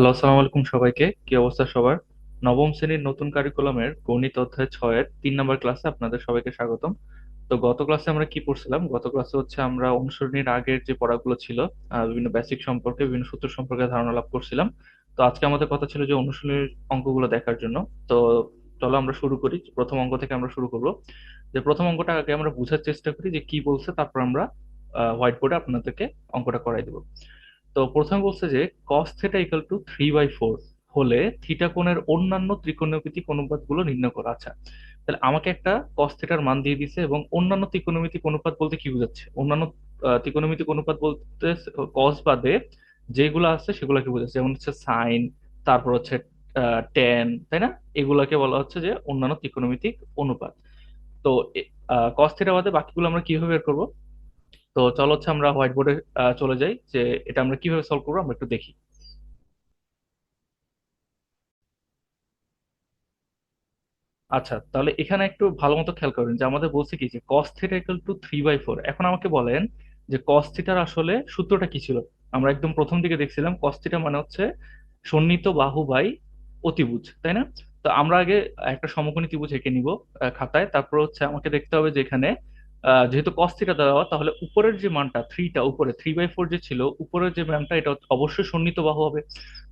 Hello, আসসালামু আলাইকুম সবাইকে। কি অবস্থা সবার? নবম শ্রেণির নতুন কারিকুলামের গণিত অধ্যায় ছয়ের তিন নম্বর ক্লাসে আপনাদের সবাইকে স্বাগতম। তো গত ক্লাসে আমরা কি পড়ছিলাম? গত ক্লাসে হচ্ছে আমরা অনুসরণীর আগের যে পড়াগুলো ছিল বিভিন্ন বেসিক সম্পর্কে, বিভিন্ন সূত্র সম্পর্কে ধারণা লাভ করছিলাম। তো আজকে আমাদের কথা ছিল যে অনুশীলনীর অঙ্কগুলো দেখার জন্য। তো চলো আমরা শুরু করি। প্রথম অঙ্ক থেকে আমরা শুরু করব। যে প্রথম অঙ্কটা আগে আমরা বোঝার চেষ্টা করি যে কি বলছে, তারপর আমরা হোয়াইট বোর্ডে আপনাদেরকে অঙ্কটা করাই দেবো। তো প্রথমে বলছে যে cos theta equal to three by four হলে থিটা কোণের অন্যান্য ত্রিকোণমিতিক অনুপাতগুলো নির্ণয় করা। আচ্ছা তাহলে আমাকে একটা cos থিটার মান দিয়ে দিছে এবং অন্যান্য ত্রিকোণমিতিক অনুপাত বলতে কি বোঝাচ্ছে? অন্যান্য ত্রিকোণমিতিক অনুপাত বলতে cos বাদে যেগুলো আছে সেগুলোকে বোঝাচ্ছে। যেমন হচ্ছে সাইন তারপর হচ্ছে ট্যান তাই না? এগুলাকে বলা হচ্ছে যে অন্যান্য ত্রিকোণমিতিক অনুপাত। তো cos থিটা বাদে বাকিগুলো আমরা কীভাবে বের করব? তো চলো হচ্ছে আমরা হোয়াইট বোর্ডে চলে যাই, যে এটা আমরা কীভাবে সলভ করব আমরা একটু দেখি। আচ্ছা তাহলে এখানে একটু ভালো মতো খেয়াল করেন যে আমাদের বলছে কি যে cos theta equal to three by four এখন আমাকে বলেন যে cos থিটার আসলে সূত্রটা কি ছিল? আমরা একদম প্রথম দিকে দেখছিলাম cos থিটা মানে হচ্ছে সন্নিহিত বাহু বাই অতিভুজ, তাই না? তো আমরা আগে একটা সমকোণী ত্রিভুজ এঁকে নিব খাতায়। তারপর হচ্ছে আমাকে দেখতে হবে যে এখানে যেহেতু কস থিটা দেওয়া, তাহলে উপরের যে মানটা থ্রিটা উপরে থ্রি বাই ফোর যে ছিল, উপরের যে ম্যামটা এটা অবশ্যই সন্নিহিত বাহু হবে।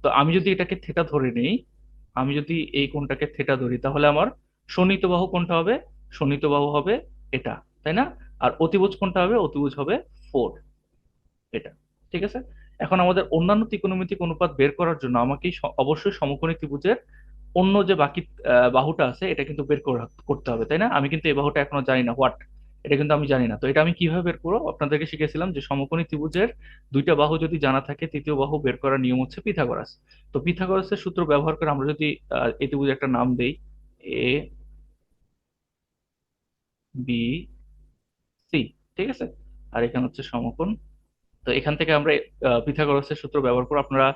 তো আমি যদি এটাকে থেটা ধরে নিই, আমি যদি এই কোণটাকে থেটা ধরি, তাহলে আমার সন্নিহিত বাহু কোনটা হবে, সন্নিহিত বাহু হবে এটা, তাই না? আর অতিভুজ কোনটা হবে, অতিভুজ হবে ফোর এটা, ঠিক আছে? এখন আমাদের অন্যান্য ত্রিকোণমিতিক অনুপাত বের করার জন্য আমাকে অবশ্যই সমকোণী ত্রিভুজের অন্য যে বাকি বাহুটা আছে, এটা কিন্তু বের করা- করতে হবে, তাই না? আমি কিন্তু এই বাহুটা এখনও জানি না হোয়াট এটা কিন্তু আমি জানি না। তো এটা আমি কীভাবে বের করব? আপনাদেরকে শিখেছিলাম যে সমকোণী ত্রিভুজের দুইটা বাহু যদি জানা থাকে, তৃতীয় বাহু বের করার নিয়ম হচ্ছে পিথাগোরাস। তো পিথাগোরাসের সূত্র ব্যবহার করে আমরা যদি এই ত্রিভুজের একটা নাম দেই, এ, বি, সি, ঠিক আছে? আর এখানে হচ্ছে সমকোণ। তো এখান থেকে আমরা পিথাগোরাসের সূত্র ব্যবহার করে আপনারা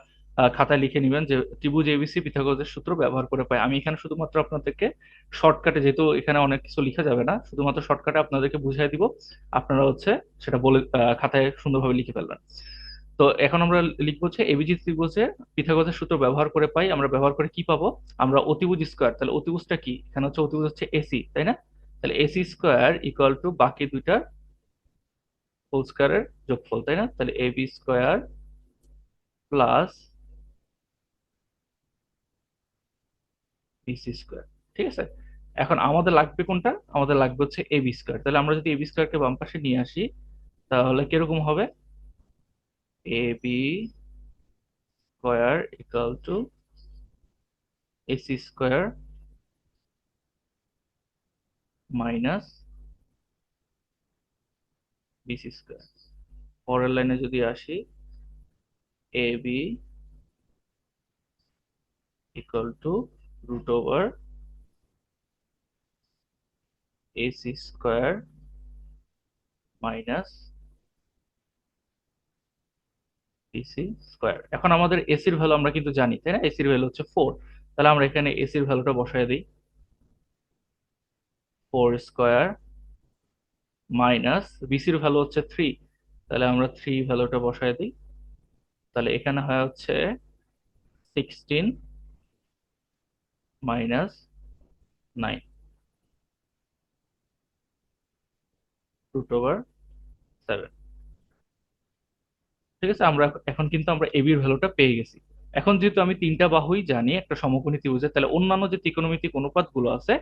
খাতায় লিখে নেবেন যে ত্রিভুজ এবিসি পিথাগোরাসের সূত্র ব্যবহার করে পাই। আমি এখানে শুধুমাত্র আপনাদেরকে শর্টকাটে যেহেতু এখানে অনেক কিছু লেখা যাবে না, শুধুমাত্র শর্টকাটে আপনাদেরকে বুঝিয়ে দিব। আপনারা হচ্ছে সেটা বলে খাতায় সুন্দরভাবে লিখে ফেলবেন। তো এখন আমরা লিখব হচ্ছে এবিজি ত্রিভুজে পিথাগোরাসের সূত্র ব্যবহার করে পাই। আমরা ব্যবহার করে কি পাবো? আমরা অতিভুজ স্কোয়ার তাহলে অতিভুজটা কি? এখানে হচ্ছে অতিভুজ হচ্ছে এসি তাই না? তাহলে এসি স্কোয়ার ইকুয়াল টু বাকি দুইটার হোল স্কোয়ারের যোগফল, তাই না? তাহলে AB square plus BC square ঠিক আছে? এখন আমাদের লাগবে কোনটা? আমাদের লাগবে হচ্ছে এ বি স্কোয়ার তাহলে আমরা যদি এ বি স্কোয়ারকে বাম পাশে নিয়ে আসি, তাহলে কীরকম হবে? A B square equal to AC square minus BC square পরের লাইনে যদি আসি A B equal to root over AC square minus BC square এখন আমাদের এসির ভ্যালু আমরা কিন্তু জানি, তাই না? এসির ভ্যালু হচ্ছে ফোর তাহলে আমরা এখানে এসির ভ্যালুটা বসায় দিই। ফোর স্কোয়ার মাইনাস বিসির ভ্যালু হচ্ছে থ্রি তাহলে আমরা থ্রি ভ্যালুটা বসায় দিই। তাহলে এখানে হয় হচ্ছে sixteen minus nine root over seven ঠিক আছে, আমরা এখন কিন্তু আমরা এবির ভ্যালুটা পেয়ে গেছি। এখন যেহেতু আমি তিনটা বাহুই জানি, একটা সমকোণী ত্রিভুজের, তাহলে অন্যান্য যে ত্রিকোণমিতিক অনুপাতগুলো আছে,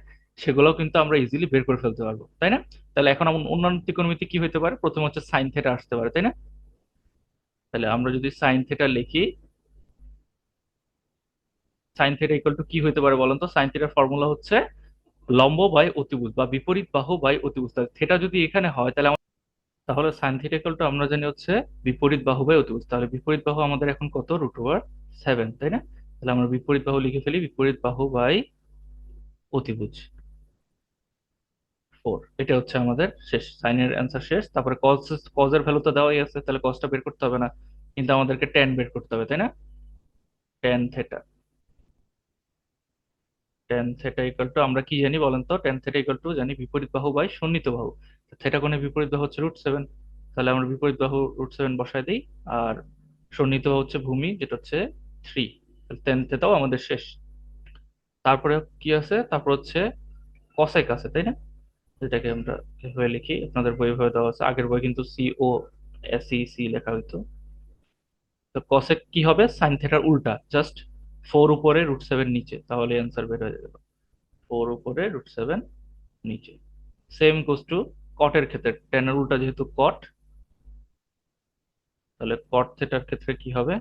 সেগুলোও কিন্তু আমরা ইজিলি বের করে ফেলতে পারব, তাই না? তাহলে এখন অন্যান্য ত্রিকোণমিতি কি হতে পারে? প্রথমে হচ্ছে সাইন থেটা আসতে পারে, তাই না? তাহলে আমরা যদি সাইন থেটা লিখি সাইন থেটা ইকুয়াল টু কি হতে পারে বলেন তো? সাইন থেটার ফর্মুলা হচ্ছে লম্ব বাই অতিভুজ বা বিপরীত বাহু বাই অতিভুজ। থেটা যদি এখানে হয়, তাহলে তাহলে সাইন থিটা ইকুয়াল টু আমরা জানি হচ্ছে বিপরীত বাহু বাই অতিভুজ। তাহলে বিপরীত বাহু আমাদের এখন কত? রুট ওভার সেভেন তাই না? তাহলে আমরা বিপরীত বাহু লিখে ফেলি, বিপরীত বাহু বাই অতিভুজ। ফোর এটা হচ্ছে আমাদের শেষ সাইনের অ্যান্সার শেষ। তারপরে কজ কজের ভ্যালু তো দেওয়াই আছে, তাহলে কজটা বের করতে হবে না। কিন্তু আমাদেরকে টেন বের করতে হবে, তাই না? Tan theta tan theta equal to আমরা কি জানি বলেন তো? টেন থেটা ইকুয়াল টু জানি বিপরীত বাহু বাই সন্নিহিত বাহু। থেটা কোণের বিপরীত বাহু হচ্ছে রুট সেভেন তাহলে আমরা বিপরীত বাহু রুট সেভেন বসায় দিই, আর সন্নিহিত হচ্ছে ভূমি, যেটা হচ্ছে থ্রি টেন থেটাও আমাদের শেষ। তারপরে কি আছে? তারপর হচ্ছে কসেক আছে, তাই না? যেটাকে আমরা এভাবে লিখি। আপনাদের বই ভাবে দেওয়া আছে। আগের বই কিন্তু সি ও এস সি লেখা হইতো। তো কসেক কি হবে? সাইন থেটার উল্টা। জাস্ট ফোর উপরে রুট সেভেন নিচে, তাহলে অ্যান্সার বের হয়ে যাবে। ফোর উপরে রুট সেভেন নিচে। সেম কোস টু কটের ক্ষেত্রে। টেনের উল্টা যেহেতু কট তাহলে কট থেটার ক্ষেত্রে কি হবে?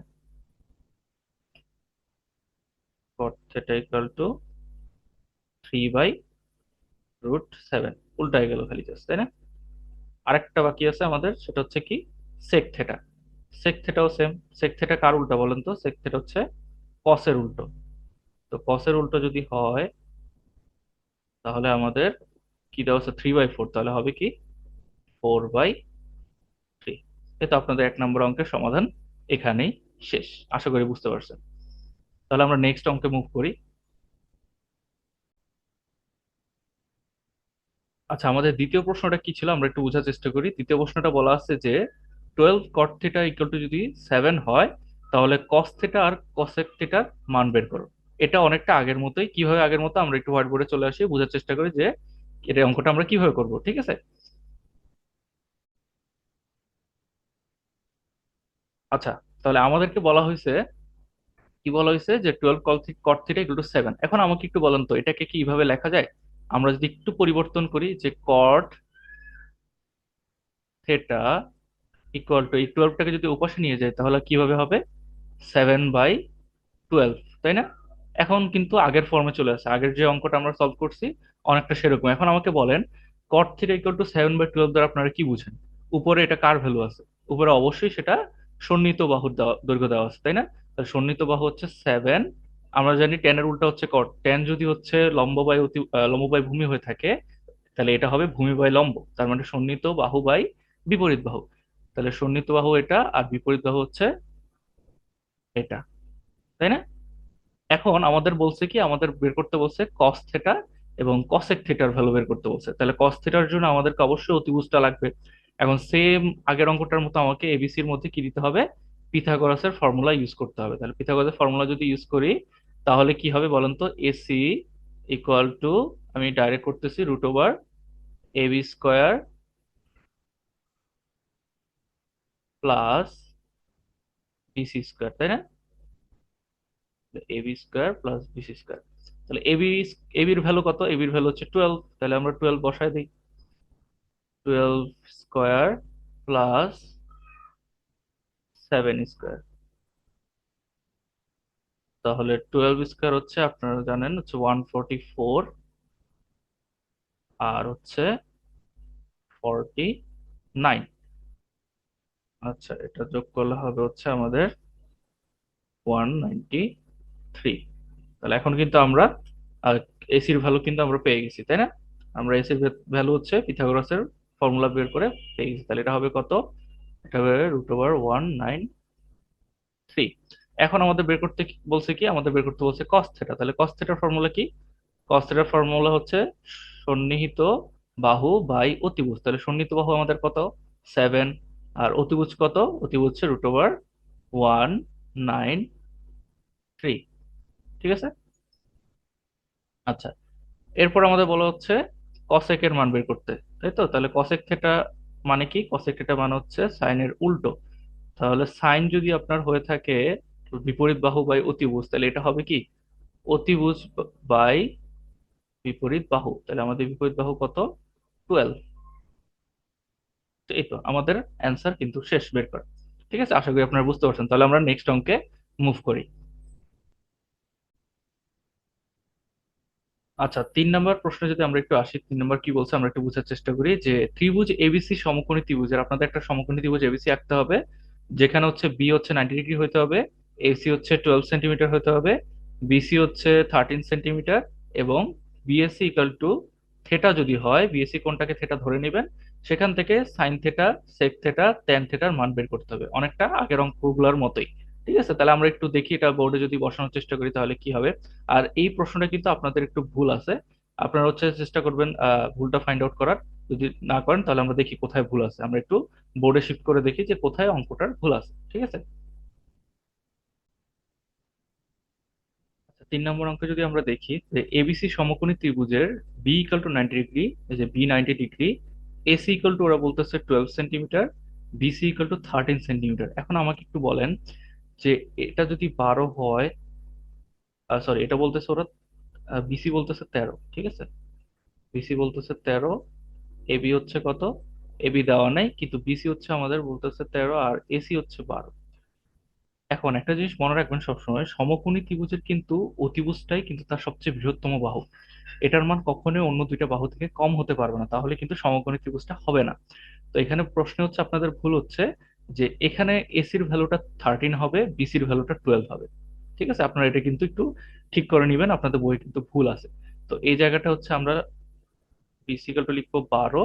Cot theta equal to three by root seven উল্টায় গেল খালি জাস্ট তাই না? আরেকটা বাকি আছে আমাদের, সেটা হচ্ছে কি সেক থেটা সেক থেটাও সেম সেক থেটা কার উল্টা বলেন তো? সেক থেটা হচ্ছে কসের উল্টো। তো কসের উল্টো যদি হয়, তাহলে আমাদের কি দেওয়া আছে? থ্রি বাই ফোর তাহলে হবে কি? ফোর বাই থ্রি তো আপনাদের এক নম্বর অঙ্কের সমাধান এখানেই শেষ। আশা করি বুঝতে পারছেন। তাহলে আমরা নেক্সট অঙ্কে মুভ করি। আচ্ছা আমাদের দ্বিতীয় প্রশ্নটা কি ছিল? আমরা একটু বোঝার চেষ্টা করি। দ্বিতীয় প্রশ্নটা বলা আছে যে twelve cot theta equal to যদি সেভেন হয় তাহলে কস থিটা আর কসেক থিটার মান বের করো। এটা অনেকটা আগের মতোই, কীভাবে আগের মতো আমরা একটু হোয়াইট বোর্ডে চলে আসি, বোঝার চেষ্টা করি যে এটা অঙ্কটা আমরা কীভাবে করব, ঠিক আছে? আচ্ছা তাহলে আমাদেরকে বলা হয়েছে, কি বলা হয়েছে যে twelve call cot theta equal to seven এখন আমাকে একটু বলেন তো, এটাকে কি এইভাবে লেখা যায়? আমরা যদি একটু পরিবর্তন করি যে কট থেটা ইকুয়াল টু এই টুয়েলভটাকে যদি উপাসে নিয়ে যায় তাহলে কীভাবে হবে? সেভেন বাই টুয়েলভ তাই না? এখন কিন্তু আগের ফর্মে চলে আসে। আগের যে অঙ্কটা আমরা সলভ করছি, অনেকটা সেরকম। এখন আমাকে বলেন cot theta equal to seven by twelve দ্বারা আপনারা কি বুঝেন? উপরে এটা কার ভ্যালু আছে? উপরে অবশ্যই সেটা সন্নিহিত বাহুর দৈর্ঘ্য দেওয়া আছে, তাই না? তাহলে সন্নিহিত বাহু হচ্ছে সেভেন আমরা জানি টেনের উল্টা হচ্ছে কট টেন যদি হচ্ছে লম্ব বাই অতি লম্ব বাই ভূমি হয়ে থাকে, তাহলে এটা হবে ভূমি বাই লম্ব। তার মানে সন্নিহিত বাহু বাই বিপরীত বাহু। তাহলে সন্নিহিত বাহু এটা আর বিপরীত বাহু হচ্ছে এটা, তাই না? এখন আমাদের বলছে কি, আমাদের বের করতে বলছে কস থেটা এবং কসেক থেটার ভ্যালু বের করতে বলছে। তাহলে কস থেটার জন্য আমাদেরকে অবশ্যই অতিভুজটা লাগবে। এখন সেম আগের অঙ্কটার মতো আমাকে এবিসির মধ্যে কি দিতে হবে? পিথাগোরাসের ফর্মুলা ইউজ করতে হবে। তাহলে পিথাগোরাসের ফর্মুলা যদি ইউজ করি, তাহলে কি হবে বলেন তো? এসি ইকুয়াল টু আমি ডাইরেক্ট করতেছি root over AB square plus BC square তাই না? AB square plus BC square তাহলে এবি এবির ভ্যালু কত? এবির ভ্যালু হচ্ছে টুয়েলভ তাহলে আমরা টুয়েলভ বসায় দিই। Twelve square plus seven square তাহলে টুয়েলভ স্কোয়ার হচ্ছে আপনারা জানেন হচ্ছে ওয়ান ফোরটি ফোর আর হচ্ছে ফর্টি নাইন আচ্ছা এটা যোগ করলে হবে হচ্ছে আমাদের ওয়ান নাইনটি থ্রি তাহলে এখন কিন্তু আমরা এসির ভ্যালু কিন্তু আমরা পেয়ে গেছি, তাই না? আমরা এসির ভ্যালু হচ্ছে পিথাগোরাসের ফর্মুলা বের করে পেয়ে গেছি। তাহলে এটা হবে কত? এটা হবে root over one nine three এখন আমাদের বের করতে বলছে কি, আমাদের বের করতে বলছে কস থেটা তাহলে কস থেটার ফর্মুলা কি? কস থেটার ফর্মুলা হচ্ছে সন্নিহিত বাহু বাই অতিভুজ। তাহলে সন্নিহিত বাহু আমাদের কত? সেভেন আর অতিভুজ কত? অতিভুজ হচ্ছে root over one nine three ঠিক আছে? আচ্ছা এরপর আমাদের বলা হচ্ছে কসেকের মান বের করতে, তাই তো? তাহলে কসেক থেটা মানে কি? কসেক থেটা মানে হচ্ছে সাইনের উল্টো। তাহলে সাইন যদি আপনার হয়ে থাকে বিপরীত বাহু বাই অতিভুজ, তাহলে এটা হবে কি? অতিভুজ বাই বিপরীত বাহু। তাহলে আমাদের বিপরীত বাহু কত? টুয়েলভ তো এই তো আমাদের অ্যান্সার কিন্তু শেষ, বের করা। ঠিক আছে? আশা করি আপনারা বুঝতে পারছেন। তাহলে আমরা নেক্সট অঙ্কে মুভ করি। আচ্ছা তিন নম্বর প্রশ্নে যদি আমরা একটু আসি, তিন নম্বর কি বলছে? আমরা একটু বোঝার চেষ্টা করি যে ত্রিভুজ এবিসি সমকোণী ত্রিভুজের, আপনাদের একটা সমকোণী ত্রিভুজ এবিসি আঁকতে হবে, যেখানে হচ্ছে বি হচ্ছে নাইনটি ডিগ্রি হতে হবে এসি হচ্ছে টুয়েলভ সেন্টিমিটার হতে হবে বিসি হচ্ছে থার্টিন সেন্টিমিটার এবং বিএসসি ইকাল টু থেটা যদি হয় বিএসসি কোণটাকে থেটা ধরে নেবেন? সেখান থেকে sine theta sec theta tan থেটার মান বের করতে হবে। অনেকটা আগের অঙ্কগুলোর মতোই। ঠিক আছে? তাহলে আমরা একটু দেখি, এটা বোর্ডে যদি বসানোর চেষ্টা করি তাহলে কি হবে? আর এই প্রশ্নটা কিন্তু আপনাদের একটু ভুল আছে। আপনারা হচ্ছে চেষ্টা করবেন ভুলটা ফাইন্ড আউট করার। যদি না করেন তাহলে আমরা দেখি কোথায় ভুল আছে। আমরা একটু বোর্ডে শিফট করে দেখি যে কোথায় অঙ্কটার ভুল আছে। ঠিক আছে? তিন নম্বর অঙ্কে যদি আমরা দেখি যে এবিসি সমকোণী ত্রিভুজের B equal to ninety degree এই যে B ninety degree AC equal to ওরা বলতেছে twelve centimetre BC equal to thirteen centimetre এখন আমাকে একটু বলেন যে এটা যদি বারো হয় সরি এটা বলতেছে ওরা বিসি বলতেছে তেরো, ঠিক আছে? বিসি বলতেছে তেরো এবি হচ্ছে কত? এবি দেওয়া নাই, কিন্তু বিসি হচ্ছে আমাদের বলতেছে তেরো, আর এসি হচ্ছে বারো। এখন একটা জিনিস মনে রাখবেন সবসময়, সমকোণী ত্রিভুজের কিন্তু অতিভুজটাই কিন্তু তার সবচেয়ে বৃহত্তম বাহু। এটার মান কখনোই অন্য দুইটা বাহু থেকে কম হতে পারবে না, তাহলে কিন্তু সমকোণী ত্রিভুজটা হবে না। তো এখানে প্রশ্ন হচ্ছে, আপনাদের ভুল হচ্ছে যে এখানে এসির ভ্যালুটা থার্টিন হবে, বিসির ভ্যালুটা টুয়েলভ হবে। ঠিক আছে? আপনারা এটা কিন্তু একটু ঠিক করে নেবেন, আপনাদের বই কিন্তু ভুল আছে। তো এই জায়গাটা হচ্ছে আমরা বিসি টু লিখব বারো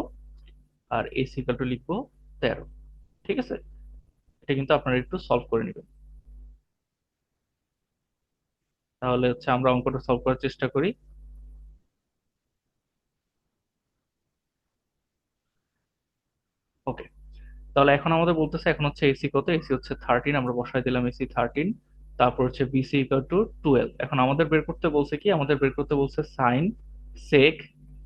আর এসি টু লিখব তেরো। ঠিক আছে? এটা কিন্তু আপনারা একটু সলভ করে নেবেন। তাহলে হচ্ছে আমরা অঙ্কটা সলভ করার চেষ্টা করি। ওকে তাহলে এখন আমাদের বলতেছে এখন হচ্ছে এসি কত? এসি হচ্ছে থার্টিন আমরা বসাই দিলাম এসি থার্টিন তারপর হচ্ছে বিসি ইকাল টু টুয়েলভ এখন আমাদের বের করতে বলছে কি? আমাদের বের করতে বলছে সাইন সেক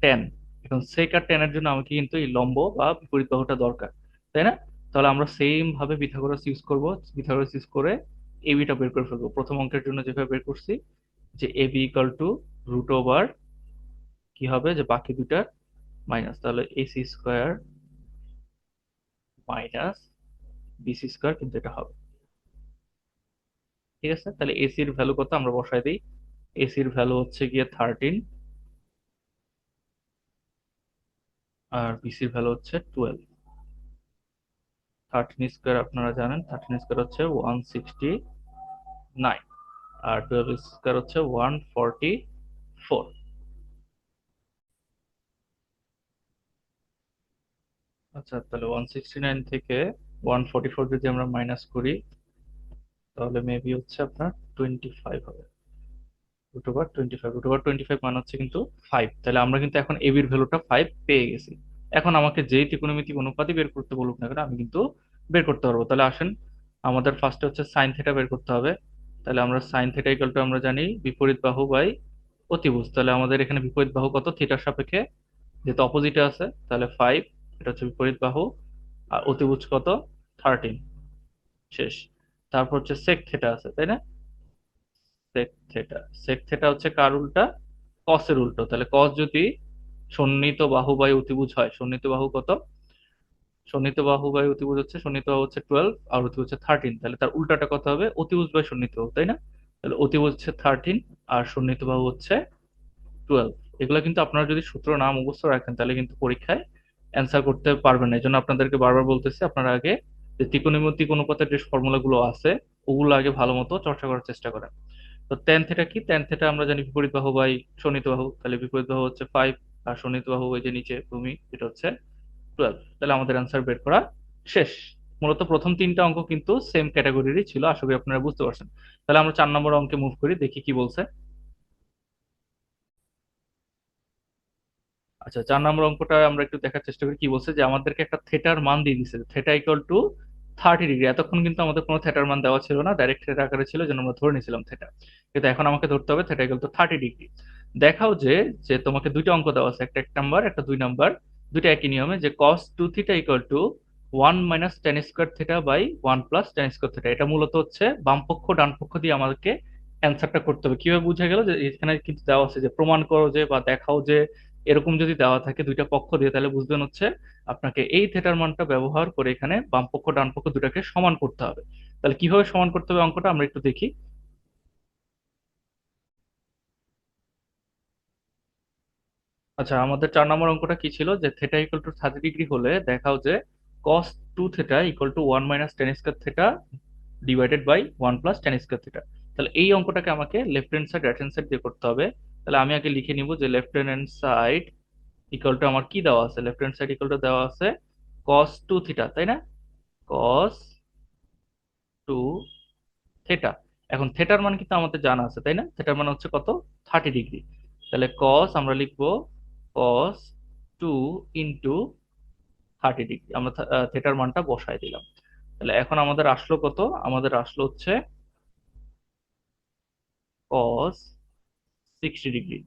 টেন এখন সেক আর টেনের জন্য আমাকে কিন্তু এই লম্ব বা বিপরীত বাহুটা দরকার, তাই না? তাহলে আমরা সেম ভাবে পিথাগোরাস ইউজ করব পিথাগোরাস ইউজ করে এবিটা বের করে ফেলব। প্রথম অঙ্কের জন্য যেভাবে বের করছি, যে A B equal to root over কি হবে? যে বাকি দুটার মাইনাস তাহলে AC square minus BC square কিন্তু এটা হবে। ঠিক আছে? তাহলে এসির ভ্যালু কত? আমরা বসাই দিই। এসির ভ্যালু হচ্ছে গিয়ে থার্টিন আর বিসির ভ্যালু হচ্ছে টুয়েলভ থার্টিন স্কোয়ার আপনারা জানেন থার্টিন স্কোয়ার হচ্ছে ওয়ান সিক্সটি নাইন আর টুয়েলভ স্কোয়ার হচ্ছে ওয়ান ফর্টি ফোর আচ্ছা তাহলে ওয়ান সিক্সটি নাইন থেকে ওয়ান ফর্টি ফোর যদি আমরা মাইনাস করি, তাহলে মেবি হচ্ছে আপনার টোয়েন্টি ফাইভ হবে। Root over twenty five root over twenty five মানে হচ্ছে কিন্তু ফাইভ তাহলে আমরা কিন্তু এখন এবির ভ্যালুটা ফাইভ পেয়ে গেছি। এখন আমাকে যেই ত্রিকোণমিতিক অনুপাতই বের করতে বলুক না কেন, আমি কিন্তু বের করতে পারব। তাহলে আসেন, আমাদের ফার্স্টে হচ্ছে সাইন থেটা বের করতে হবে। তাহলে আমরা সাইন থেটা ইকাল টু আমরা জানি বিপরীত বাহু বাই অতিভুজ। তাহলে আমাদের এখানে বিপরীত বাহু কত? থিটার সাপেক্ষে যেহেতু অপোজিটে আছে, তাহলে ফাইভ এটা হচ্ছে বিপরীত বাহু, আর অতিভুজ কত? থার্টিন শেষ। তারপর হচ্ছে সেক থেটা আছে, তাই না? সেক থেটা সেক থেটা হচ্ছে কার উল্টা? কসের উল্টো। তাহলে কস যদি সন্নিহিত বাহু বাই অতিভুজ হয়। সন্নিহিত বাহু কত? সন্নিহিত বাহু বাই অতিভুজ হচ্ছে, সন্নিহিত বাহু হচ্ছে টুয়েলভ আর অতিভুজ হচ্ছে থার্টিন তাহলে তার উল্টাটা কত হবে? অতিভুজ বাই সন্নিহিত বাহু তাই না? তাহলে অতিভুজ হচ্ছে থার্টিন আর সন্নিহিত বাহু হচ্ছে টুয়েলভ এগুলো কিন্তু আপনারা যদি সূত্র নাম মুখস্থ রাখেন, তাহলে কিন্তু পরীক্ষায় অ্যান্সার করতে পারবেন না। এই জন্য আপনাদেরকে বারবার বলতেছি, আপনারা আগে যে ত্রিকোণমিতিক অনুপাতের যে ফর্মুলা গুলো আছে, ওগুলো আগে ভালো মতো চর্চা করার চেষ্টা করেন। তো ট্যান থেটা কি? ট্যান থেটা আমরা জানি বিপরীত বাহু বাই সন্নিহিত বাহু। তাহলে বিপরীত বাহু হচ্ছে ফাইভ আর সন্নিহিত বাহু ওই যে নিচে ভূমি, এটা হচ্ছে টুয়েলভ তাহলে আমাদের অ্যান্সার বের করা শেষ। মূলত প্রথম তিনটা অঙ্ক কিন্তু সেম ক্যাটাগরিরই ছিল, আশা করি আপনারা বুঝতে পারছেন। তাহলে আমরা চার নম্বর অঙ্কে মুভ করি, দেখি কি বলছে। আচ্ছা চার নম্বর অঙ্কটা আমরা একটু দেখার চেষ্টা করি, কি বলছে যে আমাদেরকে একটা থেটার মান দিয়ে দিছে theta equal to thirty degree এতক্ষণ কিন্তু আমাদের কোনো থেটার মান দেওয়া ছিল না। ডাইরেক্ট থেটা আকারে ছিল যেন আমরা ধরে নিয়েছিলাম থেটা কিন্তু এখন আমাকে ধরতে হবে theta equal to thirty degree দেখাও যে যে তোমাকে দুইটা অঙ্ক দেওয়া আছে, একটা এক নাম্বার একটা দুই নাম্বার দুইটা একই নিয়মে যে cos two theta equal to one minus tan square theta by one plus tan square theta এটা মূলত হচ্ছে বাম পক্ষ, ডান পক্ষ দিয়ে আমাদেরকে অ্যান্সারটা করতে হবে। কীভাবে বুঝা গেল যে এখানে কিন্তু দেওয়া আছে যে প্রমাণ করো যে বা দেখাও যে এরকম যদি দেওয়া থাকে দুইটা পক্ষ দিয়ে, তাহলে বুঝবেন হচ্ছে আপনাকে এই থেটার মানটা ব্যবহার করে এখানে বাম পক্ষ, ডান পক্ষ দুটাকে সমান করতে হবে। তাহলে কীভাবে সমান করতে হবে অঙ্কটা? আমরা একটু দেখি। আচ্ছা আমাদের চার নম্বর অঙ্কটা কি ছিল? যে theta equal to thirty degree হলে দেখাও যে cos two theta equal to one minus tan square theta divided by one plus tan square theta তাহলে এই অঙ্কটাকে আমাকে left hand side right hand side দিয়ে করতে হবে। তাহলে আমি আগে লিখে নিব যে left hand side equal to আমার কি দেওয়া আছে? Left hand side equal to দেওয়া আছে কস টু থিটা তাই না? কস টু থেটা এখন থেটার মান কিন্তু আমাদের জানা আছে, তাই না? থেটার মান হচ্ছে কত? থার্টি ডিগ্রি তাহলে কস আমরা লিখব cos two into thirty degree আমরা থেটার মানটা বসায় দিলাম। তাহলে এখন আমাদের আসলো কত? আমাদের আসলো হচ্ছে কস সিক্সটি ডিগ্রি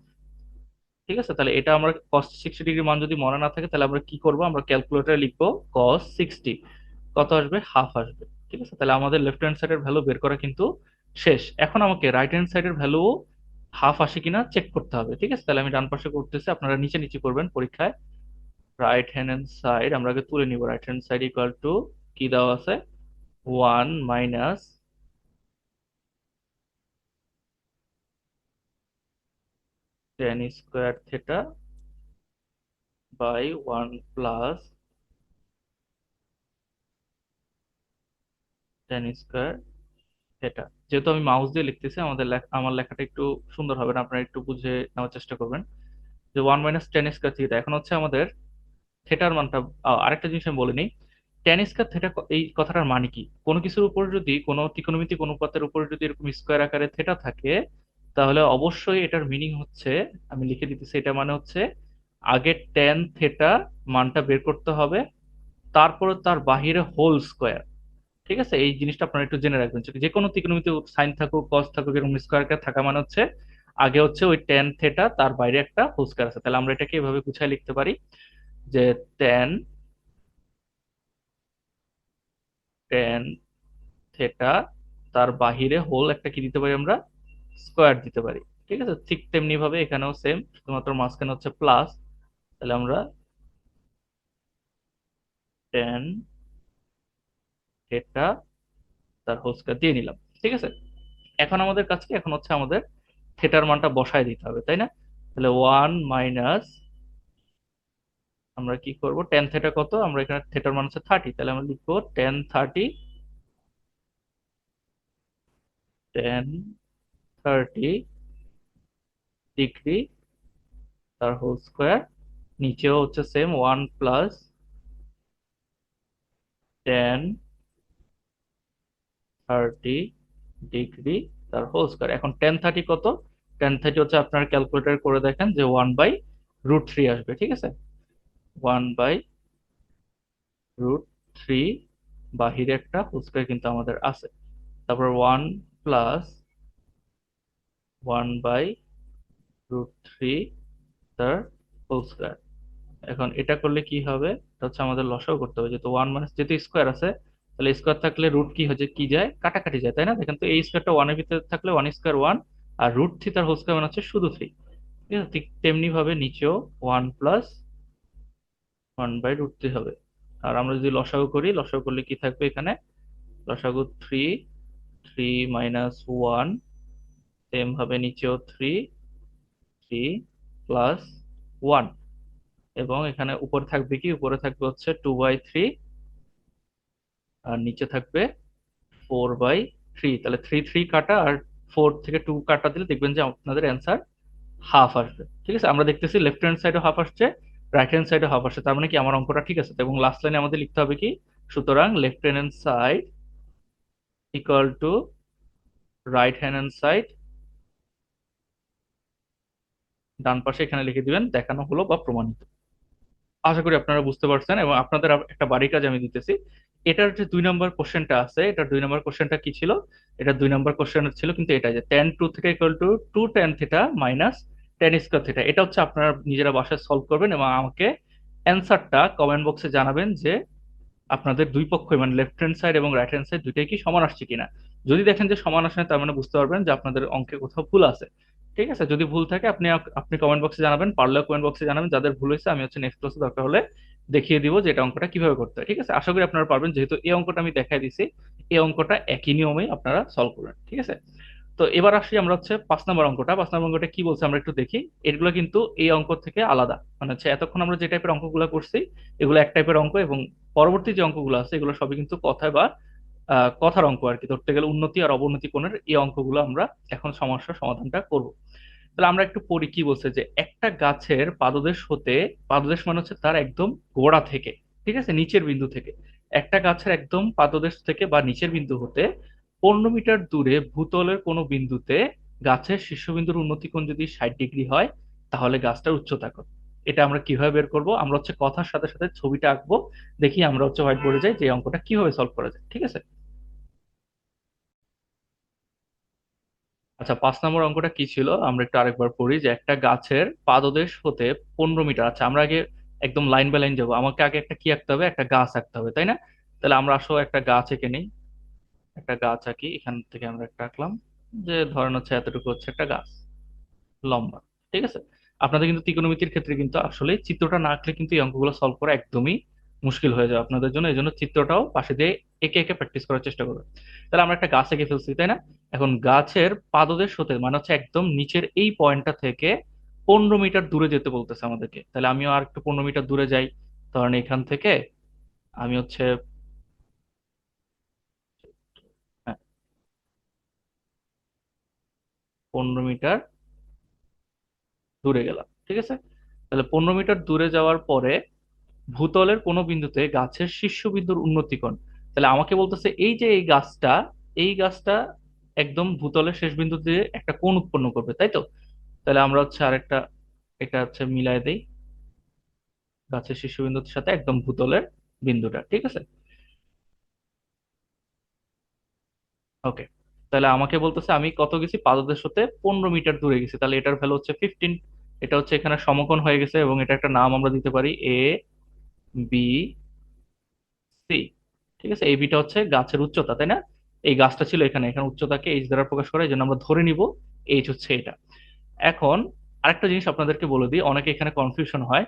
ঠিক আছে? তাহলে এটা আমরা কস সিক্সটি ডিগ্রি মান যদি মনে না থাকে, তাহলে আমরা কি করব? আমরা ক্যালকুলেটরে লিখব কস সিক্সটি কত আসবে? হাফ আসবে। ঠিক আছে? তাহলে আমাদের লেফট হ্যান্ড সাইডের ভ্যালু বের করা কিন্তু শেষ। এখন আমাকে রাইট হ্যান্ড সাইডের ভ্যালু হাফ আসে কিনা চেক করতে হবে। ঠিক আছে? তাহলে আমি ডান পাশে করতেছি। আপনারা নিচে নিচে করবেন পরীক্ষায়। রাইট হ্যান্ড সাইড আমরা আগে তুলে নিব। Right hand side equal to কি দেওয়া আছে? One minus tan square theta by one plus tan square theta যেহেতু আমি মাউস দিয়ে লিখতেছি, আমাদের আমার লেখাটা একটু সুন্দর হবে না, আপনারা একটু বুঝে নেওয়ার চেষ্টা করবেন। যে one minus tan square theta এখন হচ্ছে আমাদের থেটার মানটা আরেকটা জিনিস আমি বলে নিই। টেন স্কোয়ার থেটা এই কথাটার মানে কি? কোনো কিছুর উপর যদি কোনো ত্রিকোণমিতিক অনুপাতের উপর যদি এরকম স্কোয়ার আকারে থেটা থাকে তাহলে অবশ্যই এটার মিনিং হচ্ছে, আমি লিখে দিতেছি, এটা মানে হচ্ছে আগে টেন থেটা মানটা বের করতে হবে, তারপরে তার বাহিরে হোল স্কোয়ার ঠিক আছে? এই জিনিসটা আপনারা একটু জেনে রাখবেন। যে কোনো ত্রিকোণমিতিক সাইন থাকুক কস থাকুক, এরকম স্কোয়ার থাকা মানে হচ্ছে আগে হচ্ছে ওই টেন থেটা তার বাইরে একটা হোল স্কোয়ার আছে। তাহলে আমরা এটাকে এভাবে গুছায় লিখতে পারি যে টেন টেন থেটা তার বাহিরে হোল একটা কি দিতে পারি আমরা? স্কোয়ার দিতে পারি। ঠিক আছে? ঠিক তেমনি ভাবে এখানেও সেম শুধুমাত্র মাঝখানে হচ্ছে প্লাস তাহলে আমরা টেন থেটা তার হোল স্কোয়ার দিয়ে নিলাম। ঠিক আছে? এখন আমাদের কাছে এখন হচ্ছে আমাদের থেটার মানটা বসায় দিতে হবে, তাই না? তাহলে ওয়ান মাইনাস আমরা কি করব? টেন থেটা কত? আমরা এখানে থেটার মান হচ্ছে থার্টি তাহলে আমরা লিখব tan thirty tan thirty degree তার হোল স্কোয়ার নিচেও হচ্ছে same one plus tan thirty degree তার হোল স্কোয়ার এখন টেন থার্টি কত? টেন থার্টি হচ্ছে আপনার ক্যালকুলেটর করে দেখেন যে ওয়ান বাই রুট থ্রি আসবে, ঠিক আছে? ওয়ান বাই রুট থ্রি বাহিরে একটা হোল স্কোয়ার কিন্তু আমাদের আছে। তারপর one plus one by root three তার হোল স্কোয়ার। এখন এটা করলে কি হবে? এটা হচ্ছে আমাদের লসাও করতে হবে। যেহেতু ওয়ান মাইনাস, যেহেতু স্কোয়ার আছে, তাহলে স্কোয়ার থাকলে রুট কি হচ্ছে, কি যায়? কাটাকাটি যায়, তাই না? দেখেন তো এই স্কোয়ারটা ওয়ানের ভিতরে থাকলে ওয়ান স্কোয়ার ওয়ান আর রুট থ্রি তার হোল স্কোয়ার মানে হচ্ছে শুধু থ্রি। ঠিক আছে? ঠিক তেমনি ভাবে নিচেও one plus one by root three হবে। আর আমরা যদি লসাগু করি, লসাগু করলে কি থাকবে এখানে? লসাগু three three minus one same ভাবে নিচেও থ্রি থ্রি প্লাস ওয়ান এবং এখানে উপরে থাকবে কি? উপরে থাকবে হচ্ছে টু বাই থ্রি আর নিচে থাকবে ফোর বাই থ্রি তাহলে থ্রি থ্রি কাটা আর ফোর থেকে টু কাটা দিলে দেখবেন যে আপনাদের অ্যান্সার হাফ আসবে। ঠিক আছে? আমরা দেখতেছি লেফট হ্যান্ড সাইডে হাফ আসছে রাইট হ্যান্ড সাইডে হাফ আসছে। তার মানে কি? আমার অঙ্কটা ঠিক আছে। এবং লাস্ট লাইনে আমাদের লিখতে হবে কি? সুতরাং left hand side equal to right hand side ডান পাশে এখানে লিখে দিবেন, দেখানো হলো বা প্রমাণিত। আশা করি আপনারা বুঝতে পারছেন এবং আপনাদের একটা বাড়ি কাজ আমি দিতেছি। এটার যে দুই নম্বর কোশ্চেনটা আছে, এটার দুই নম্বর কোশ্চেনটা কি ছিল? এটা দুই নম্বর কোশ্চেন ছিল, কিন্তু এটা যে tan two theta equal to two tan theta minus tan square theta এটা হচ্ছে আপনারা নিজেরা বাসায় সলভ করবেন এবং আমাকে অ্যান্সারটা কমেন্ট বক্সে জানাবেন যে আপনাদের দুই পক্ষই মানে লেফট হ্যান্ড সাইড এবং রাইট হ্যান্ড সাইড দুইটাই কি সমান আসছে কিনা। যদি দেখেন যে সমান আসে তার মানে বুঝতে পারবেন যে আপনাদের অঙ্কে কোথাও ভুল আছে। ঠিক আছে, যদি ভুল থাকে আপনি আপনি কমেন্ট বক্সে জানাবেন পারলেও কমেন্ট বক্সে জানাবেন, যাদের ভুল হয়েছে আমি হচ্ছে নেক্সট ক্লাসে দরকার হলে দেখিয়ে দিব যে এটা অঙ্কটা কীভাবে করতে হয়, ঠিক আছে? আশা করি আপনারা পারবেন, যেহেতু এই অঙ্কটা আমি দেখাই দিছি এই অঙ্কটা একই নিয়মেই আপনারা সলভ করবেন, ঠিক আছে? তো এবার আসি আমরা হচ্ছে পাঁচ নম্বর অঙ্কটা, পাঁচ নম্বর অঙ্কটা কি বলছে আমরা একটু দেখি, এগুলো কিন্তু এই অঙ্ক থেকে আলাদা মানে হচ্ছে এতক্ষণ আমরা যে টাইপের অঙ্কগুলো করছি, এগুলো এক টাইপের অঙ্ক এবং পরবর্তী যে অঙ্কগুলো আছে, এগুলো সবই কিন্তু কথায় বা কথার অঙ্ক আর কি। ধরতে গেলে উন্নতি আর অবনতি কোণের এই অঙ্কগুলো আমরা এখন সমস্যার সমাধানটা করব। তাহলে আমরা একটু পড়ি কি বলছে যে, একটা গাছের পাদদেশ হতে, পাদদেশ মানে হচ্ছে তার একদম গোড়া থেকে, ঠিক আছে? নিচের বিন্দু থেকে। একটা গাছের একদম পাদদেশ থেকে বা নিচের বিন্দু হতে পনেরো মিটার দূরে ভূতলের কোনো বিন্দুতে গাছের শীর্ষবিন্দুর উন্নতি কোণ যদি ষাট ডিগ্রি হয়, তাহলে গাছটার উচ্চতা কত? এটা আমরা কীভাবে বের করব? আমরা হচ্ছে কথার সাথে সাথে ছবিটা আঁকবো। দেখি আমরা হচ্ছে হোয়াইট বোর্ডে যাই যে অঙ্কটা কীভাবে সলভ করা যায়, ঠিক আছে? আচ্ছা পাঁচ নম্বর অঙ্কটা কি ছিল? আমরা একটু আরেকবার পড়ি যে একটা গাছের পাদদেশ হতে পনেরো মিটার। আচ্ছা আমরা আগে একদম লাইন বাই লাইন যাব। আমাকে আগে একটা কি আঁকতে হবে? একটা গাছ আঁকতে হবে, তাই না? তাহলে আমরা আসো একটা গাছ এঁকে নিই। একটা গাছ আঁকি, এখান থেকে আমরা একটা আঁকলাম যে ধরেন হচ্ছে এতটুকু হচ্ছে একটা গাছ, লম্বা, ঠিক আছে? আপনাদের কিন্তু ত্রিকোণমিতির ক্ষেত্রে কিন্তু আসলে চিত্রটা না আঁকলে কিন্তু এই অঙ্কগুলো সলভ করা একদমই মুশকিল হয়ে যাবে আপনাদের জন্য এই জন্য চিত্রটাও পাশে দিয়ে একে একে প্র্যাকটিস করার চেষ্টা করবে তাহলে আমরা একটা গাছ এঁকে ফেলছি, তাই না? এখন গাছের পাদদেশ হতে মানে হচ্ছে একদম নিচের এই পয়েন্টটা থেকে পনেরো মিটার দূরে যেতে বলতেছে আমাদেরকে। তাহলে আমিও আর একটু পনেরো মিটার দূরে যাই। ধরেন এখান থেকে আমি হচ্ছে হ্যাঁ পনেরো মিটার দূরে গেলাম, ঠিক আছে? তাহলে পনেরো মিটার দূরে যাওয়ার পরে ভূতলের কোনো বিন্দুতে গাছের শীর্ষবিন্দুর উন্নতি কোণ তাহলে আমাকে বলতেছে, এই যে এই গাছটা এই গাছটা একদম ভূতলের শেষ বিন্দুতে একটা কোণ উৎপন্ন করবে, তাই তো? তাহলে আমরা হচ্ছে আরেকটা, এটা হচ্ছে মিলাই দেই। গাছের শীর্ষবিন্দুর সাথে একদম ভূতলের বিন্দুটা, ঠিক আছে? ওকে তাহলে আমাকে বলতেছে, আমি কত গেছি? পাদদেশ হতে পনেরো মিটার দূরে গেছি। তাহলে এটার ভ্যালু হচ্ছে ফিফটিন এটা হচ্ছে এখানে সমকোণ হয়ে গেছে এবং এটা একটা নাম আমরা দিতে পারি এ বি সি ঠিক আছে? এই বিটা হচ্ছে গাছের উচ্চতা, তাই না? এই গাছটা ছিল এখানে এখানে উচ্চতাকে এইচ দ্বারা প্রকাশ করে, এই জন্য আমরা ধরে নিব এইচ হচ্ছে এটা। এখন আরেকটা জিনিস আপনাদেরকে বলে দিই, অনেকে এখানে কনফিউশন হয়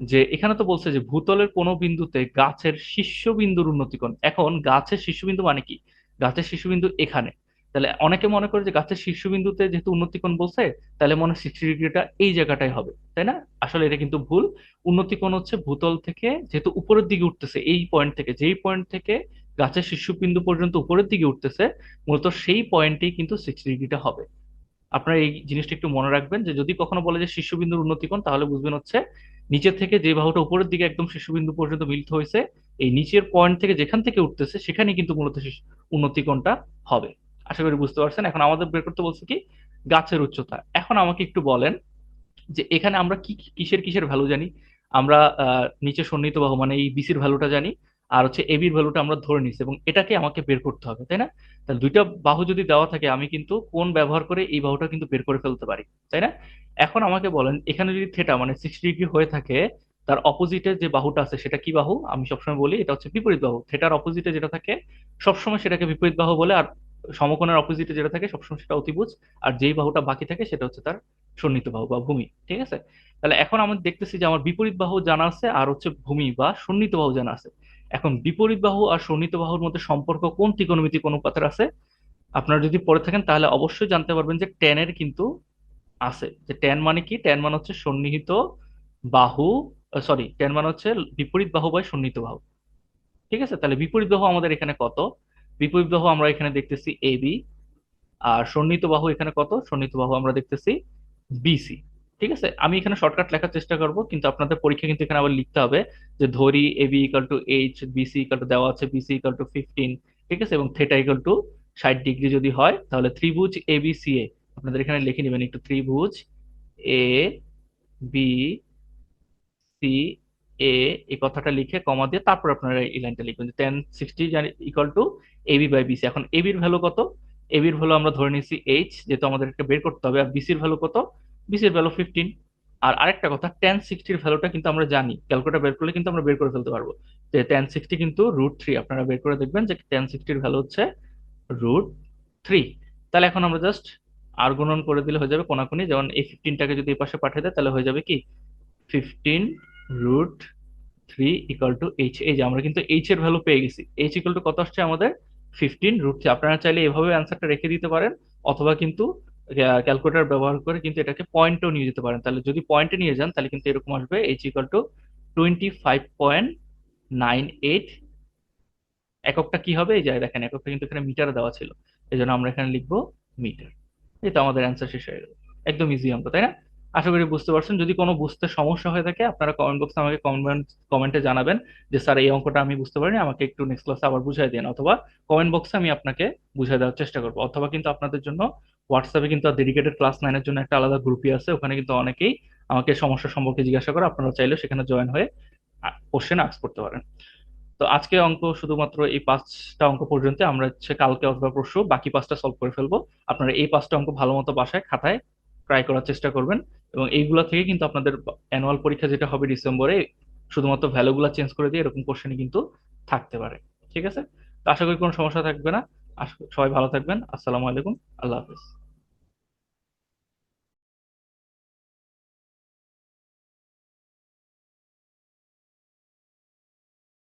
যে এখানে তো বলছে যে ভূতলের কোনো বিন্দুতে গাছের শীর্ষবিন্দুর উন্নতিকোণ। এখন গাছের শীর্ষবিন্দু মানে কি? গাছের শীর্ষবিন্দু এখানে। তাহলে অনেকে মনে করে যে গাছের শীর্ষবিন্দুতে যেহেতু উন্নতিকোণ বলছে, তাহলে মনে হয় সিক্সটি ডিগ্রিটা এই জায়গাটাই হবে, তাই না? আসলে এটা কিন্তু ভুল। উন্নতিকোণ হচ্ছে ভূতল থেকে যেহেতু উপরের দিকে উঠতেছে, এই পয়েন্ট থেকে, যেই পয়েন্ট থেকে গাছের শীর্ষবিন্দু পর্যন্ত উপরের দিকে উঠতেছে, মূলত সেই পয়েন্টেই কিন্তু সিক্সটি ডিগ্রিটা হবে। আপনারা এই জিনিসটা একটু মনে রাখবেন যে যদি কখনো বলে যে শীর্ষবিন্দুর উন্নতিকোণ, তাহলে বুঝবেন হচ্ছে নিচের থেকে যে বাহুটা উপরের দিকে একদম শীর্ষবিন্দু পর্যন্ত মিলিত হয়েছে, এই নিচের পয়েন্ট থেকে যেখান থেকে উঠতেছে সেখানে কিন্তু মূলত উন্নতিকোণটা হবে। আশা করি বুঝতে পারছেন। এখন আমাদের বের করতে বলছে কি? গাছের উচ্চতা। এখন আমাকে একটু বলেন যে এখানে আমরা কি কিসের কিসের ভ্যালু জানি? আমরা নিচে সন্নিহিত বাহু মানে এই বিসির ভ্যালুটা জানি আর হচ্ছে এবির ভ্যালুটা আমরা ধরে নিচ্ছি এবং এটাকে আমাকে বের করতে হবে, তাই না? তাহলে দুইটা বাহু যদি দেওয়া থাকে, আমি কিন্তু কোন ব্যবহার করে এই বাহুটা কিন্তু বের করে ফেলতে পারি, তাই না? এখন আমাকে বলেন, এখানে যদি থেটা মানে সিক্সটি ডিগ্রি হয়ে থাকে, তার অপোজিটে যে বাহুটা আছে সেটা কি বাহু? আমি সবসময় বলি এটা হচ্ছে বিপরীত বাহু। থেটার অপোজিটে যেটা থাকে, সবসময় সেটাকে বিপরীত বাহু বলে আর সমকোণের অপোজিটে যেটা থাকে, সবসময় সেটা অতিভুজ। আর যেই বাহুটা বাকি থাকে, সেটা হচ্ছে তার সন্নিহিত বাহু বা ভূমি। ঠিক আছে? তাহলে এখন আমি দেখতেছি যে আমার বিপরীত বাহু জানা আছে, আর হচ্ছে ভূমি বা সন্নিহিত বাহু জানা আছে। এখন বিপরীত বাহু আর সন্নিহিত বাহুর মধ্যে সম্পর্ক কোন ত্রিকোণমিতিক অনুপাতের আছে? আপনারা যদি পড়ে থাকেন, তাহলে অবশ্যই জানতে পারবেন যে এর কিন্তু আছে। যে tan মানে কি? tan মানে হচ্ছে সন্নিহিত বাহু সরি tan মানে হচ্ছে বিপরীত বাহু বা সন্নিহিত বাহু। ঠিক আছে? তাহলে বিপরীত বাহু আমাদের এখানে কত? বিপরীত বাহু আমরা এখানে দেখতেছি এ বি আর সন্নিহিত বাহু এখানে কত? সন্নিহিত বাহু আমরা দেখতেছি বিসি ঠিক আছে? আমি এখানে শর্টকাট লেখার চেষ্টা করব, কিন্তু আপনাদের পরীক্ষা কিন্তু এখানে আবার লিখতে হবে যে ধরি AB equal to H BC equal to দেওয়া আছে বিসি ইকাল টু ফিফটিন ঠিক আছে? এবং থেটা ইকাল টু ষাট ডিগ্রি যদি হয়, তাহলে ত্রিভুজ এ বি সি এ আপনাদের এখানে লিখে নেবেন একটু ত্রিভুজ এ বি সি এ এই কথাটা লিখে কমা দিয়ে তারপর আপনারা এই লাইনটা লিখবেন যে tan sixty equal to AB by BC এখন এবির ভ্যালু কত? এবির ভ্যালু আমরা ধরে নিয়েছি এইচ যেহেতু আমাদেরকে বের করতে হবে। আর বিসির ভ্যালু কত? বিসির ভ্যালু ফিফটিন আর আরেকটা কথা টেন সিক্সটির ভ্যালুটা কিন্তু আমরা জানি। ক্যালকুলেটর বের করলে কিন্তু আমরা বের করে ফেলতে পারব। যে টেন সিক্সটি কিন্তু রুট থ্রি আপনারা বের করে দেখবেন যে টেন সিক্সটির ভ্যালু হচ্ছে রুট থ্রি তাহলে এখন আমরা জাস্ট আর গুণন করে দিলে হয়ে যাবে কোনাকুনি। যেমন এই ফিফটিনটাকে যদি এই পাশে পাঠিয়ে দেয়, তাহলে হয়ে যাবে কি? Fifteen root three equal to H এই যে আমরা কিন্তু এইচ এর ভ্যালু পেয়ে গেছি। এইচ ইকাল টু কত আসছে আমাদের? ফিফটিন রুট থ্রি আপনারা চাইলে এভাবে অ্যান্সারটা রেখে দিতে পারেন, অথবা কিন্তু ক্যালকুলেটর ব্যবহার করে কিন্তু এটাকে পয়েন্টও নিয়ে যেতে পারেন। তাহলে যদি পয়েন্টে নিয়ে যান, তাহলে কিন্তু এরকম আসবে H equal to twenty five point nine eight এককটা কি হবে? এই যে দেখেন, এককটা কিন্তু এখানে মিটারে দেওয়া ছিল। এই জন্য আমরা এখানে লিখব মিটার এই তো আমাদের অ্যান্সার শেষ হয়ে গেল। একদম ইজি অঙ্ক, তাই না? আশা করি বুঝতে পারছেন। যদি কোনো বুঝতে সমস্যা হয়ে থাকে, আপনারা কমেন্ট বক্সে আমাকে কমেন্ট কমেন্টে জানাবেন যে, স্যার, এই অঙ্কটা আমি বুঝতে পারিনি, আমাকে একটু নেক্সট ক্লাসে আবার বুঝাই দিন। অথবা কমেন্ট বক্সে আমি আপনাকে বুঝাই দেওয়ার চেষ্টা করব। অথবা কিন্তু আপনাদের জন্য হোয়াটসঅ্যাপে কিন্তু ডেডিকেটেড ক্লাস নাইনের জন্য একটা আলাদা গ্রুপই আছে। ওখানে কিন্তু অনেকেই আমাকে সমস্যা সম্পর্কে জিজ্ঞাসা করে। আপনারা চাইলে সেখানে জয়েন হয়ে কোশ্চেন আস্ক করতে পারেন। তো আজকে অঙ্ক শুধুমাত্র এই পাঁচটা অঙ্ক পর্যন্ত আমরা হচ্ছে কালকে অথবা পরশু বাকি পাঁচটা সলভ করে ফেলব। আপনারা এই পাঁচটা অঙ্ক ভালো মতো বাসায় খাতায় ট্রাই করার চেষ্টা করবেন এবং এইগুলা থেকে কিন্তু আপনাদের অ্যানুয়াল পরীক্ষা যেটা হবে ডিসেম্বরে শুধুমাত্র ভ্যালুগুলা চেঞ্জ করে দিয়ে এরকম কোশ্চেনই কিন্তু থাকতে পারে। ঠিক আছে? তো আশা করি কোনো সমস্যা থাকবে না। সবাই ভালো থাকবেন। আসসালামু আলাইকুম। আল্লাহ হাফিজ।